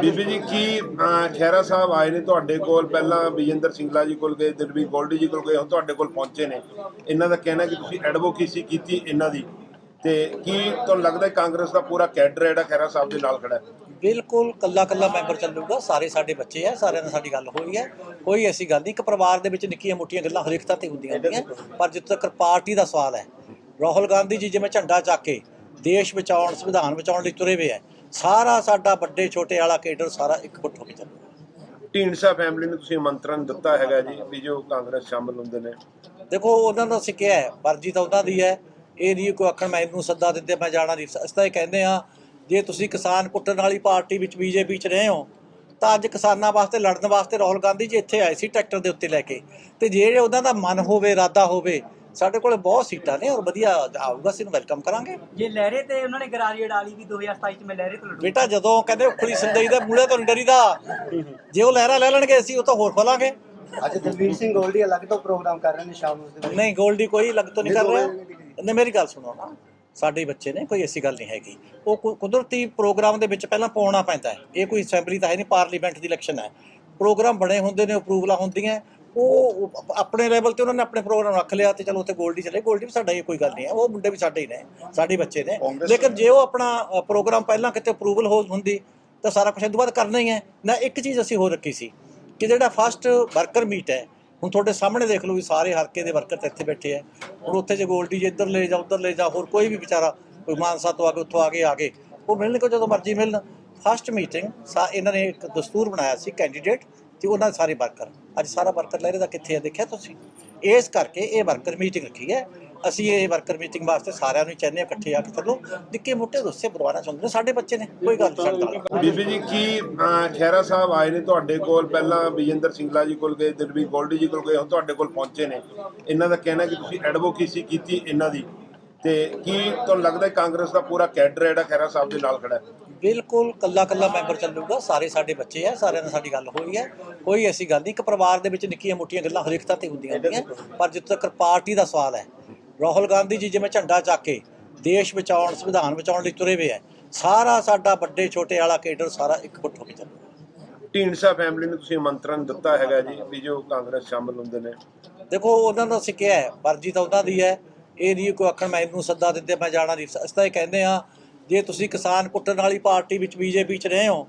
ਬੀਬੀ ਜੀ ਕੀ ਖਹਿਰਾ ਸਾਹਿਬ ਆਏ ਨੇ ਤੁਹਾਡੇ ਕੋਲ? ਪਹਿਲਾਂ ਵਿਜੇਂਦਰ ਸਿੰਗਲਾ ਜੀ ਕੋਲ ਗਏ ਦਿਲਵੀਰ ਗੋਲਡੀ ਜੀ ਕੋਲ ਗਏ ਹੁਣ ਤੁਹਾਡੇ ਕੋਲ ਪਹੁੰਚੇ ਨੇ। ਇਹਨਾਂ ਦਾ ਕਹਿਣਾ ਕਿ ਤੁਸੀਂ ਐਡਵੋਕੇਸੀ ਕੀਤੀ ਇਹਨਾਂ ਦੀ। ਤੇ ਕੀ ਤੁਹਾਨੂੰ ਲੱਗਦਾ ਕਾਂਗਰਸ ਦਾ ਪੂਰਾ ਕੈਡਰ ਜਿਹੜਾ ਖਹਿਰਾ ਸਾਹਿਬ ਦੇ ਨਾਲ ਖੜਾ ਹੈ? ਬਿਲਕੁਲ ਕੱਲਾ ਕੱਲਾ ਮੈਂਬਰ ਚੱਲੂਗਾ। ਸਾਰੇ ਸਾਡੇ ਬੱਚੇ ਆ ਸਾਰਿਆਂ ਨਾਲ ਸਾਡੀ ਗੱਲ ਹੋਈ ਹੈ। ਕੋਈ ਐਸੀ ਗੱਲ ਨਹੀਂ। ਇੱਕ ਪਰਿਵਾਰ ਦੇ ਵਿੱਚ ਨਿੱਕੀਆਂ ਮੋਟੀਆਂ ਗੱਲਾਂ ਹਰੇਕ ਥਾਂ ਤੇ ਹੁੰਦੀਆਂ ਹੁੰਦੀਆਂ ਪਰ ਜਿੱਥੇ ਤੱਕ ਪਾਰਟੀ ਦਾ ਸਵਾਲ ਹੈ ਰਾਹੁਲ ਗਾਂਧੀ ਜੀ ਜਿਵੇਂ ਝੰਡਾ ਚੱਕ ਕੇ ਦੇਸ਼ ਬਚਾਉਣ ਸੰਵਿਧਾਨ ਬਚਾਉਣ ਲਈ ਤੁਰੇ ਹੋਏ ਹੈ ਸਾਰਾ ਸਾਡਾ ਵੱਡੇ ਛੋਟੇ ਵਾਲਾ ਕੇਡਰ ਸਾਰਾ ਇੱਕ ਫੁੱਟ ਹੋ ਕੇ ਚੱਲੂਗਾ ਢੀਂਡਸਾ ਫੈਮਿਲੀ ਨੂੰ ਤੁਸੀਂ ਆਮੰਤਰਣ ਦਿੱਤਾ ਹੈਗਾ ਜੀ ਵੀ ਜੋ ਕਾਂਗਰਸ ਸ਼ਾਮਲ ਹੁੰਦੇ ਨੇ। ਦੇਖੋ ਉਹਨਾਂ ਦਾ ਕਿਹਾ ਹੈ ਮਰਜ਼ੀ ਤਾਂ ਉਹਨਾਂ ਦੀ ਹੈ। ਇਹ ਨਹੀਂ ਕੋਈ ਆਖਣ ਮੈਨੂੰ ਸੱਦਾ ਦਿੰਦੇ ਮੈਂ ਜਾਣਾ ਨਹੀਂ। ਅਸੀਂ ਤਾਂ ਇਹ ਕਹਿੰਦੇ ਆ ਜੇ ਤੁਸੀਂ ਕਿਸਾਨ ਕੁੱਟਣ ਵਾਲੀ ਪਾਰਟੀ ਵਿੱਚ ਬੀਜੇਪੀ ਚ ਰਹੇ ਹੋ ਤਾਂ ਅੱਜ ਕਿਸਾਨਾਂ ਵਾਸਤੇ ਲੜਨ ਵਾਸਤੇ ਰਾਹੁਲ ਗਾਂਧੀ ਜੀ ਇੱਥੇ ਆਏ ਸੀ ਟਰੈਕਟਰ ਦੇ ਉੱਤੇ ਲੈ ਕੇ। ਤੇ ਜਿਹੜੇ ਉਹਨਾਂ ਦਾ ਮਨ ਹੋਵੇ ਇਰਾਦਾ ਹੋਵੇ ਸਾਡੇ ਕੋਲ ਬਹੁਤ ਸੀਟਾਂ ਨੇ ਔਰ ਵਧੀਆ ਆਊਗਾ ਨੂੰ ਵੈਲਕਮ ਕਰਾਂਗੇ। ਜੇ ਲਹਿਰੇ ਤੇ ਉਹਨਾਂ ਨੇ ਗਰਾਰੀ ਅਡਾਲੀ ਵੀ 2027 ਚ ਮੈਂ ਲਹਿਰੇ ਤੋਂ ਲੜੂ ਬੇਟਾ ਜਦੋਂ ਕਹਿੰਦੇ ਉਖਲੀ ਸੰਦਈ ਦਾ ਮੂਲੇ ਤੋਂ ਨੀ ਡਰੀਦਾ ਜੇ ਉਹ ਲਹਿਰਾ ਲੈ ਲੈਣਗੇ ਅਸੀਂ ਉਹ ਤਾਂ ਹੋਰ ਖੋਲਾਂਗੇ। ਅੱਜ ਦਲਵੀਰ ਸਿੰਘ ਗੋਲਡੀ ਅਲੱਗ ਤੋਂ ਪ੍ਰੋਗਰਾਮ ਕਰ ਰਹੇ ਨੇ ਸ਼ਾਮ ਨੂੰ ਉਸ ਦੇ ਨਹੀਂ ਗੋਲਡੀ ਕੋਈ ਲੱਗ ਤੋਂ ਨਹੀਂ ਕਰ ਰਿਹਾ। ਨਹੀਂ ਮੇਰੀ ਗੱਲ ਸੁਣੋ ਨਾ। ਸਾਡੇ ਬੱਚੇ ਨੇ ਕੋਈ ਐਸੀ ਗੱਲ ਨਹੀਂ ਹੈਗੀ। ਉਹ ਕੁਦਰਤੀ ਪ੍ਰੋਗਰਾਮ ਦੇ ਵਿੱਚ ਪਹਿਲਾਂ ਪਾਉਣਾ ਪੈਂਦਾ ਹੈ। ਇਹ ਕੋਈ ਅਸੈਂਬਲੀ ਤਾਂ ਹੈ ਨਹੀਂ ਪਾਰਲੀਮੈਂਟ ਦੀ ਇਲੈਕਸ਼ਨ ਹੈ। ਪ੍ਰੋਗਰਾਮ ਬਣੇ ਹੁੰਦੇ ਨੇ ਅਪਰੂਵਲਾਂ ਹੁੰਦੀਆਂ ਉਹ ਆਪਣੇ ਲੈਵਲ ਤੇ ਉਹਨਾਂ ਨੇ ਆਪਣੇ ਪ੍ਰੋਗਰਾਮ ਰੱਖ ਲਿਆ ਤੇ ਚਲੋ ਉੱਥੇ ਗੋਲਡੀ ਚਲੇ। ਗੋਲਡੀ ਵੀ ਸਾਡਾ ਇਹ ਕੋਈ ਗੱਲ ਨਹੀਂ ਹੈ। ਉਹ ਮੁੰਡੇ ਵੀ ਸਾਡੇ ਹੀ ਨੇ ਸਾਡੇ ਹੀ ਬੱਚੇ ਨੇ। ਲੇਕਿਨ ਜੇ ਉਹ ਆਪਣਾ ਪ੍ਰੋਗਰਾਮ ਪਹਿਲਾਂ ਕਿਤੇ ਅਪਰੂਵਲ ਹੋ ਹੁੰਦੀ ਤਾਂ ਸਾਰਾ ਕੁਝ ਇਹ ਤੋਂ ਬਾਅਦ ਕਰਨਾ ਹੀ ਹੈ। ਨਾ ਇੱਕ ਚੀਜ਼ ਅਸੀਂ ਹੋਰ ਰੱਖੀ ਸੀ ਕਿ ਜਿਹੜਾ ਫਸਟ ਵਰਕਰ ਮੀਟ ਹੈ ਹੁਣ ਤੁਹਾਡੇ ਸਾਹਮਣੇ ਦੇਖ ਲਓ ਵੀ ਸਾਰੇ ਹਲਕੇ ਦੇ ਵਰਕਰ ਤਾਂ ਇੱਥੇ ਬੈਠੇ ਆ ਹੁਣ ਉੱਥੇ ਜੇ ਗੋਲਡੀ ਜੇ ਇੱਧਰ ਲੈ ਜਾ ਉੱਧਰ ਲੈ ਜਾ ਹੋਰ ਕੋਈ ਵੀ ਵਿਚਾਰਾ ਕੋਈ ਮਾਨਸਾ ਤੋਂ ਆ ਕੇ ਉੱਥੋਂ ਆ ਕੇ ਆ ਕੇ ਉਹ ਮਿਲਣ ਕੋ ਜਦੋਂ ਮਰਜ਼ੀ ਮਿਲਣ। ਫਸਟ ਮੀਟਿੰਗ ਸਾ ਇਹਨਾਂ ਨੇ ਇੱਕ ਦਸਤੂਰ ਬਣਾਇਆ ਸੀ ਕੈਂਡੀਡੇਟ ਤੇ ਉਹਨਾਂ ਦੇ ਸਾਰੇ ਵਰਕਰ ਅੱਜ ਸਾਰਾ ਵਰਕਰ ਲਹਿਰੇ ਦਾ ਕਿੱਥੇ ਹੈ ਦੇਖਿਆ ਤੁਸੀਂ? ਇਸ ਕਰਕੇ ਇਹ ਵਰਕਰ ਮੀਟਿੰਗ ਰੱਖੀ ਹੈ। ਅਸੀਂ ਇਹ ਵਰਕਰ ਮੀਟਿੰਗ ਵਾਸਤੇ ਸਾਰਿਆਂ ਨੂੰ ਚਾਹੁੰਦੇ ਹਾਂ ਇਕੱਠੇ ਆ ਕੇ ਚੱਲੋ। ਨਿੱਕੇ ਮੋਟੇ ਰੁੱਸੇ ਪਰਵਾਨਾ ਚਾਹੁੰਦੇ ਨੇ ਸਾਡੇ ਬੱਚੇ ਨੇ ਕੋਈ ਗੱਲ ਨਹੀਂ ਬੀਬੀ ਜੀ ਕੀ ਅਹ, ਖਹਿਰਾ ਸਾਹਿਬ ਆਏ ਨੇ ਤੁਹਾਡੇ ਕੋਲ? ਪਹਿਲਾਂ ਵਿਜੇਂਦਰ ਸਿੰਗਲਾ ਜੀ ਕੋਲ ਗਏ ਦਿਲਵੀਰ ਗੋਲਡੀ ਜੀ ਕੋਲ ਗਏ ਹੁਣ ਤੁਹਾਡੇ ਕੋਲ ਪਹੁੰਚੇ ਨੇ। ਇਹਨਾਂ ਦਾ ਕਹਿਣਾ ਕਿ ਤੁਸੀਂ ਐਡਵੋਕੇਸੀ ਕੀਤੀ ਇਹਨਾਂ ਦੀ। ਤੇ ਕੀ ਤੁਹਾਨੂੰ ਲੱਗਦਾ ਕਾਂਗਰਸ ਦਾ ਪੂਰਾ ਕੈਡਰ ਜਿਹੜਾ ਖਹਿਰਾ ਸਾਹਿਬ ਦੇ ਨਾਲ ਖੜਾ ਹੈ? ਬਿਲਕੁਲ ਕੱਲਾ ਕੱਲਾ ਮੈਂਬਰ ਚੱਲੂਗਾ ਸਾਰੇ ਸਾਡੇ ਬੱਚੇ ਆ ਸਾਰਿਆਂ ਨਾਲ ਸਾਡੀ ਗੱਲ ਹੋਈ ਹੈ ਕੋਈ ਐਸੀ ਗੱਲ ਨਹੀਂ ਇੱਕ ਪਰਿਵਾਰ ਦੇ ਵਿੱਚ ਨਿੱਕੀਆਂ ਮੋਟੀਆਂ ਗੱਲਾਂ ਹਰੇਕ ਥਾਂ ਤੇ ਹੁੰਦੀਆਂ ਹੁੰਦੀਆਂ ਪਰ ਜਿੱਥੇ ਤੱਕ ਪਾਰਟੀ ਦਾ ਸਵਾਲ ਹੈ ਰਾਹੁਲ ਗਾਂਧੀ ਜੀ ਜਿਵੇਂ ਝੰਡਾ ਚੱਕ ਕੇ ਦੇਸ਼ ਬਚਾਉਣ ਸੰਵਿਧਾਨ ਬਚਾਉਣ ਲਈ ਤੁਰੇ ਹੋਏ ਹੈ ਸਾਰਾ ਸਾਡਾ ਵੱਡੇ ਛੋਟੇ ਵਾਲਾ ਕੇਡਰ ਸਾਰਾ ਇੱਕ ਫੁੱਟ ਹੋ ਕੇ ਚੱਲੂਗਾ। ਢੀਂਡਸਾ ਫੈਮਿਲੀ ਨੂੰ ਤੁਸੀਂ ਆਮੰਤਰਣ ਦਿੱਤਾ ਹੈਗਾ ਜੀ ਵੀ ਜੋ ਕਾਂਗਰਸ ਸ਼ਾਮਲ ਹੁੰਦੇ ਨੇ। ਦੇਖੋ ਉਹਨਾਂ ਦਾ ਅਸੀਂ ਕਿਹਾ ਹੈ ਮਰਜ਼ੀ ਤਾਂ ਉਹਨਾਂ ਦੀ ਹੈ ਇਹ ਨਹੀਂ ਕੋਈ ਆਖਣ ਮੈਨੂੰ ਸੱਦਾ ਦਿੰਦੇ ਮੈਂ ਜਾਣਾ ਨਹੀਂ। ਅਸੀਂ ਤਾਂ ਇਹ ਕਹਿੰਦੇ ਆ ਜੇ ਤੁਸੀਂ ਕਿਸਾਨ ਕੁੱਟਣ ਵਾਲੀ ਪਾਰਟੀ ਵਿੱਚ ਬੀਜੇਪੀ ਚ ਰਹੇ ਹੋ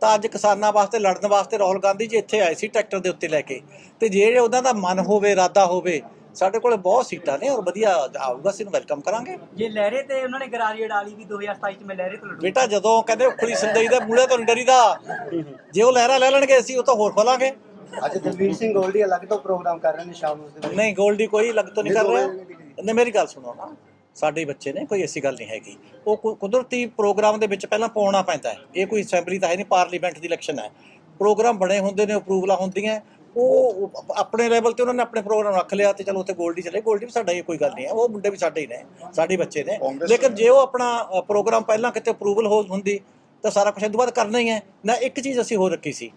ਤਾਂ ਅੱਜ ਕਿਸਾਨਾਂ ਵਾਸਤੇ ਲੜਨ ਵਾਸਤੇ ਰਾਹੁਲ ਗਾਂਧੀ ਜੀ ਇੱਥੇ ਆਏ ਸੀ ਟਰੈਕਟਰ ਦੇ ਉੱਤੇ ਲੈ ਕੇ। ਤੇ ਜਿਹੜੇ ਉਹਨਾਂ ਦਾ ਮਨ ਹੋਵੇ ਇਰਾਦਾ ਹੋਵੇ ਸਾਡੇ ਕੋਲ ਬਹੁਤ ਸੀਟਾਂ ਨੇ ਔਰ ਵਧੀਆ ਆਊਗਾ ਨੂੰ ਵੈਲਕਮ ਕਰਾਂਗੇ। ਜੇ ਲਹਿਰੇ ਤੇ ਉਹਨਾਂ ਨੇ ਗਰਾਰੀ ਅਡਾਲੀ ਵੀ 2027 ਚ ਮੈਂ ਲਹਿਰੇ ਤੋਂ ਲੜੂ ਬੇਟਾ ਜਦੋਂ ਕਹਿੰਦੇ ਉਖਲੀ ਸੰਦਈ ਦਾ ਮੂਲੇ ਤੋਂ ਡਰੀਦਾ ਜੇ ਉਹ ਲਹਿਰਾ ਲੈ ਲੈਣਗੇ ਅਸੀਂ ਉਹ ਤਾਂ ਹੋਰ ਖੋਲਾਂਗੇ। ਅੱਜ ਦਲਵੀਰ ਸਿੰਘ ਗੋਲਡੀ ਅਲੱਗ ਤੋਂ ਪ੍ਰੋਗਰਾਮ ਕਰ ਰਹੇ ਨੇ ਸ਼ਾਮ ਨੂੰ ਨਹੀਂ ਗੋਲਡੀ ਕੋਈ ਲੱਗ ਤੋਂ ਨਹੀਂ ਕਰ ਰਿਹਾ। ਨਹੀਂ ਮੇਰੀ ਗੱਲ ਸੁਣੋ ਨਾ। ਸਾਡੇ ਹੀ ਬੱਚੇ ਨੇ ਕੋਈ ਐਸੀ ਗੱਲ ਨਹੀਂ ਹੈਗੀ। ਉਹ ਕੁਦਰਤੀ ਪ੍ਰੋਗਰਾਮ ਦੇ ਵਿੱਚ ਪਹਿਲਾਂ ਪਾਉਣਾ ਪੈਂਦਾ ਹੈ। ਇਹ ਕੋਈ ਅਸੈਂਬਲੀ ਤਾਂ ਹੈ ਨਹੀਂ ਪਾਰਲੀਮੈਂਟ ਦੀ ਇਲੈਕਸ਼ਨ ਹੈ। ਪ੍ਰੋਗਰਾਮ ਬਣੇ ਹੁੰਦੇ ਨੇ ਅਪਰੂਵਲਾਂ ਹੁੰਦੀਆਂ। ਉਹ ਆਪਣੇ ਲੈਵਲ ਤੇ ਉਹਨਾਂ ਨੇ ਆਪਣੇ ਪ੍ਰੋਗਰਾਮ ਰੱਖ ਲਿਆ ਤੇ ਚਲੋ ਉੱਥੇ ਗੋਲਡੀ ਚਲੇ। ਗੋਲਡੀ ਵੀ ਸਾਡਾ ਇਹ ਕੋਈ ਗੱਲ ਨਹੀਂ ਹੈ। ਉਹ ਮੁੰਡੇ ਵੀ ਸਾਡੇ ਹੀ ਨੇ ਸਾਡੇ ਹੀ ਬੱਚੇ ਨੇ। ਲੇਕਿਨ ਜੇ ਉਹ ਆਪਣਾ ਪ੍ਰੋਗਰਾਮ ਪਹਿਲਾਂ ਕਿਤੇ ਅਪਰੂਵਲ ਹੋ ਹੁੰਦੀ ਤਾਂ ਸਾਰਾ ਕੁਝ ਇਹ ਤੋਂ ਬਾਅਦ ਕਰਨਾ ਹੀ ਹੈ। ਨਾ ਇੱਕ ਚੀਜ਼ ਅਸੀਂ ਹੋਰ ਰੱਖੀ ਸੀ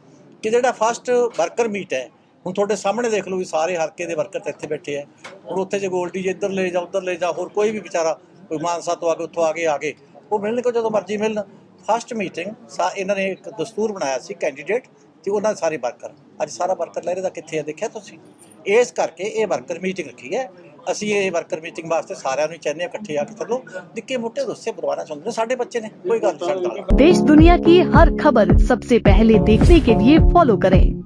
ਕਿ ਜਿਹੜਾ ਫਸਟ ਵਰਕਰ ਮੀਟ ਹੈ ਹੁਣ ਤੁਹਾਡੇ ਸਾਹਮਣੇ ਦੇਖ ਲਓ ਵੀ ਸਾਰੇ ਹਲਕੇ ਦੇ ਵਰਕਰ ਤਾਂ ਇੱਥੇ ਬੈਠੇ ਆ ਹੁਣ ਉੱਥੇ ਜੇ ਗੋਲਡੀ ਜੇ ਇੱਧਰ ਲੈ ਜਾ ਉੱਧਰ ਲੈ ਜਾ ਹੋਰ ਕੋਈ ਵੀ ਵਿਚਾਰਾ ਕੋਈ ਮਾਨਸਾ ਤੋਂ ਆ ਕੇ ਉੱਥੋਂ ਆ ਕੇ ਆ ਕੇ ਉਹ ਮਿਲਣ ਕੋ ਜਦੋਂ ਮਰਜ਼ੀ ਮਿਲਣ ਫਸਟ ਮੀਟਿੰਗ ਸਾ ਇਹਨਾਂ ਨੇ ਇੱਕ ਦਸਤੂਰ ਬਣਾਇਆ ਸੀ ਕੈਂਡੀਡੇਟ ਤੇ ਉਹਨਾਂ ਦੇ ਸਾਰੇ ਵਰਕਰ ਅੱਜ ਸਾਰਾ ਵਰਕਰ ਲਹਿਰੇ ਦਾ ਕਿੱਥੇ ਹੈ ਦੇਖਿਆ ਤੁਸੀਂ ਇਸ ਕਰਕੇ ਇਹ ਵਰਕਰ ਮੀਟਿੰਗ ਰੱਖੀ ਹੈ ਅਸੀਂ ਇਹ ਵਰਕਰ ਮੀਟਿੰਗ ਵਾਸਤੇ ਸਾਰਿਆਂ ਨੂੰ ਚਾਹੁੰਦੇ ਹਾਂ ਇਕੱਠੇ ਆ ਕੇ ਚੱਲੋ ਨਿੱਕੇ ਮੋਟੇ ਰੁੱਸੇ ਪਰਵਾਨਾ ਚਾਹੁੰਦੇ ਨੇ ਸਾਡੇ ਬੱਚੇ ਨੇ ਕੋਈ ਗੱਲ ਨਹੀਂ ਸਾਡੇ ਨਾਲ देश दुनिया की हर खबर सबसे पहले देखने के लिए फॉलो करें